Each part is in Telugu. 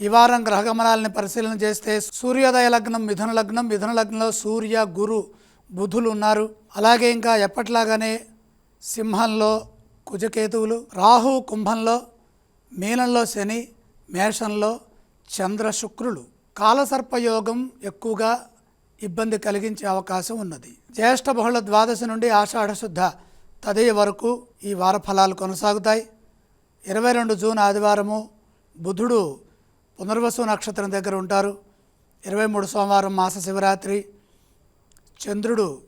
ఈ వారం గ్రహగమనాలని పరిశీలన చేస్తే సూర్యోదయ లగ్నం మిథున లగ్నం మిథున లగ్నంలో సూర్య గురు బుధులు ఉన్నారు. అలాగే ఇంకా ఎప్పట్లాగానే సింహంలో కుజకేతువులు రాహు కుంభంలో మీనంలో శని మేషంలో చంద్ర శుక్రులు. కాలసర్పయోగం ఎక్కువగా ఇబ్బంది కలిగించే అవకాశం ఉన్నది. జ్యేష్ఠ బహుళ ద్వాదశి నుండి ఆషాఢ శుద్ధ వరకు ఈ వార ఫలాలు కొనసాగుతాయి. ఇరవై రెండు జూన్ ఆదివారము బుధుడు పునర్వసు నక్షత్రం దగ్గర ఉంటారు. ఇరవై మూడు సోమవారం మాస శివరాత్రి. చంద్రుడు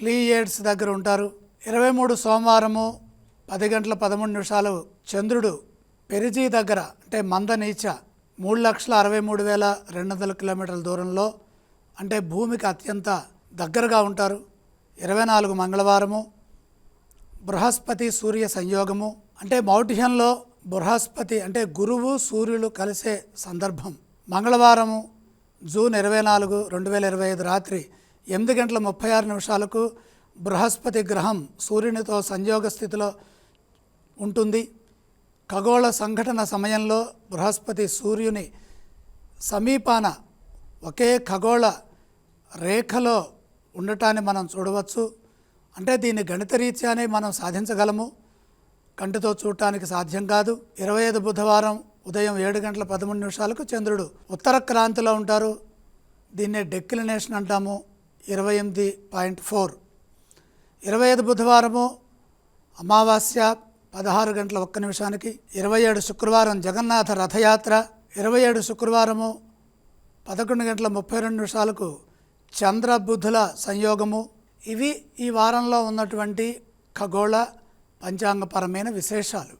ప్లీయేడ్స్ దగ్గర ఉంటారు. ఇరవై మూడు సోమవారము పది గంటల పదమూడు నిమిషాలు చంద్రుడు పెరిజీ దగ్గర అంటే మందనీచ మూడు లక్షల అరవై మూడు వేల రెండు వందల కిలోమీటర్ల దూరంలో అంటే భూమికి అత్యంత దగ్గరగా ఉంటారు. ఇరవై నాలుగు మంగళవారము బృహస్పతి సూర్య సంయోగము అంటే మౌఢ్యంలో బృహస్పతి అంటే గురువు సూర్యులు కలిసే సందర్భం. మంగళవారము జూన్ ఇరవై నాలుగు రెండు వేల ఇరవై ఐదు రాత్రి ఎనిమిది గంటల ముప్పై ఆరు నిమిషాలకు బృహస్పతి గ్రహం సూర్యునితో సంయోగ స్థితిలో ఉంటుంది. ఖగోళ సంఘటన సమయంలో బృహస్పతి సూర్యుని సమీపాన ఒకే ఖగోళ రేఖలో ఉండటాన్ని మనం చూడవచ్చు. అంటే దీన్ని గణిత రీత్యానే మనం సాధించగలము. కంటితో చూడటానికి సాధ్యం కాదు. ఇరవై ఐదు బుధవారం ఉదయం ఏడు గంటల పదమూడు నిమిషాలకు చంద్రుడు ఉత్తర క్రాంతిలో ఉంటారు. దీన్నే డెక్లినేషన్ అంటాము. ఇరవై ఎనిమిది పాయింట్ ఫోర్. ఇరవై ఐదు బుధవారము అమావాస్య పదహారు గంటల ఒక్క నిమిషానికి. ఇరవై ఏడు శుక్రవారం జగన్నాథ రథయాత్ర. ఇరవై ఏడు శుక్రవారము పదకొండు గంటల ముప్పై రెండు నిమిషాలకు చంద్ర బుధుల సంయోగము. ఇవి ఈ వారంలో ఉన్నటువంటి ఖగోళ పంచాంగపరమైన విశేషాలు.